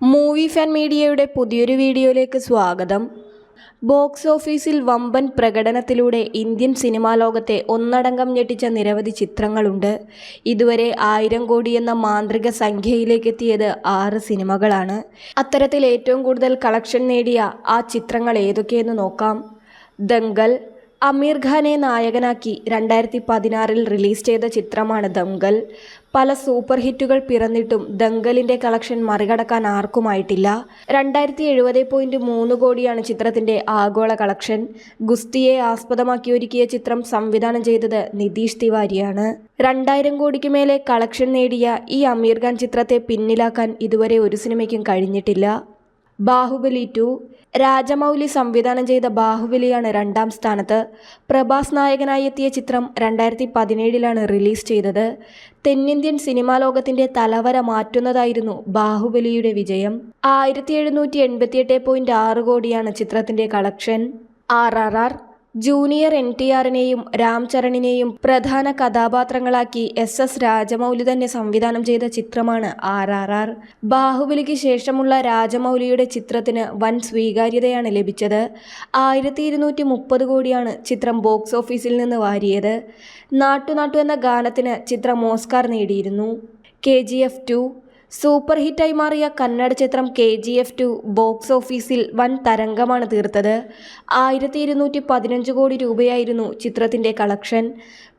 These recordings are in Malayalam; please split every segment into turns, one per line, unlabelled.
മൂവി ഫാൻ മീഡിയയുടെ പുതിയൊരു വീഡിയോയിലേക്ക് സ്വാഗതം. ബോക്സ് ഓഫീസിൽ വമ്പൻ പ്രകടനത്തിലൂടെ ഇന്ത്യൻ സിനിമാ ലോകത്തെ ഒന്നടങ്കം ഞെട്ടിച്ച നിരവധി ചിത്രങ്ങളുണ്ട്. ഇതുവരെ ആയിരം കോടി എന്ന മാന്ത്രിക സംഖ്യയിലേക്ക് എത്തിയത് ആറ് സിനിമകളാണ്. അത്തരത്തിൽ ഏറ്റവും കൂടുതൽ കളക്ഷൻ നേടിയ ആ ചിത്രങ്ങൾ ഏതൊക്കെയെന്ന് നോക്കാം. ദംഗൽ അമീർ ഖാനെ നായകനാക്കി രണ്ടായിരത്തി പതിനാറിൽ റിലീസ് ചെയ്ത ചിത്രമാണ് ദങ്കൽ പല സൂപ്പർ ഹിറ്റുകൾ പിറന്നിട്ടും ദംഗലിന്റെ കളക്ഷൻ മറികടക്കാൻ ആർക്കുമായിട്ടില്ല. രണ്ടായിരത്തി എഴുപത് പോയിന്റ് മൂന്ന് കോടിയാണ് ചിത്രത്തിന്റെ ആഗോള കളക്ഷൻ. ഗുസ്തിയെ ആസ്പദമാക്കി ഒരുക്കിയ ചിത്രം സംവിധാനം ചെയ്തത് നിതീഷ് തിവാരിയാണ്. രണ്ടായിരം കോടിക്ക് മേലെ കളക്ഷൻ നേടിയ ഈ അമീർ ഖാൻ ചിത്രത്തെ പിന്നിലാക്കാൻ ഇതുവരെ ഒരു സിനിമയ്ക്കും കഴിഞ്ഞിട്ടില്ല. ബാഹുബലി ടു. രാജമൗലി സംവിധാനം ചെയ്ത ബാഹുബലിയാണ് രണ്ടാം സ്ഥാനത്ത്. പ്രഭാസ് നായകനായി എത്തിയ ചിത്രം രണ്ടായിരത്തി പതിനേഴിലാണ് റിലീസ് ചെയ്തത്. തെന്നിന്ത്യൻ സിനിമാ ലോകത്തിന്റെ തലവര മാറ്റുന്നതായിരുന്നു ബാഹുബലിയുടെ വിജയം. ആയിരത്തി എഴുന്നൂറ്റി എൺപത്തിയെട്ട് പോയിന്റ് ആറ് കോടിയാണ് ചിത്രത്തിന്റെ collection. R R R junior N T ആറിനെയും Ram ചരണിനെയും പ്രധാന കഥാപാത്രങ്ങളാക്കി എസ് എസ് രാജമൗലി തന്നെ സംവിധാനം ചെയ്ത ചിത്രമാണ് ആർ ആർ ആർ. ബാഹുബലിക്ക് ശേഷമുള്ള രാജമൗലിയുടെ ചിത്രത്തിന് വൻ സ്വീകാര്യതയാണ് ലഭിച്ചത്. ആയിരത്തി ഇരുന്നൂറ്റി മുപ്പത് കോടിയാണ് ചിത്രം ബോക്സ് ഓഫീസിൽ നിന്ന് വാരിയത്. നാട്ടുനാട്ടു എന്ന ഗാനത്തിന് ചിത്രം ഓസ്കാർ നേടിയിരുന്നു. K G F two super ഹിറ്റായി മാറിയ കന്നഡ ചിത്രം K G F two box ഓഫീസിൽ വൻ തരംഗമാണ് തീർത്തത്. ആയിരത്തി ഇരുന്നൂറ്റി പതിനഞ്ച് കോടി രൂപയായിരുന്നു ചിത്രത്തിന്റെ കളക്ഷൻ.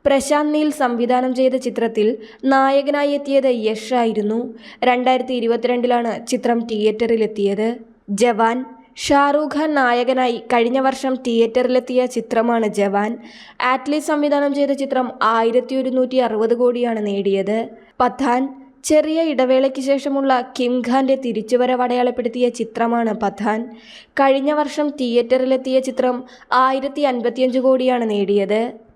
പ്രശാന്ത് നീൽ സംവിധാനം ചെയ്ത ചിത്രത്തിൽ നായകനായി എത്തിയത് യഷ് ആയിരുന്നു. രണ്ടായിരത്തി ഇരുപത്തിരണ്ടിലാണ് ചിത്രം തിയേറ്ററിലെത്തിയത്. ജവാൻ. ഷാറൂഖ് ഖാൻ നായകനായി കഴിഞ്ഞ വർഷം തിയേറ്ററിലെത്തിയ ചിത്രമാണ് ജവാൻ. ആറ്റ്ലി സംവിധാനം ചെയ്ത ചിത്രം ആയിരത്തി ഒരുന്നൂറ്റി അറുപത് കോടിയാണ് നേടിയത്. പത്താൻ. ചെറിയ ഇടവേളയ്ക്ക് ശേഷമുള്ള കിം ഖാന്റെ തിരിച്ചുവരവ് അടയാളപ്പെടുത്തിയ ചിത്രമാണ് പഥാൻ. കഴിഞ്ഞ വർഷം തിയേറ്ററിലെത്തിയ ചിത്രം ആയിരത്തി അൻപത്തിയഞ്ച് കോടിയാണ് നേടിയത്.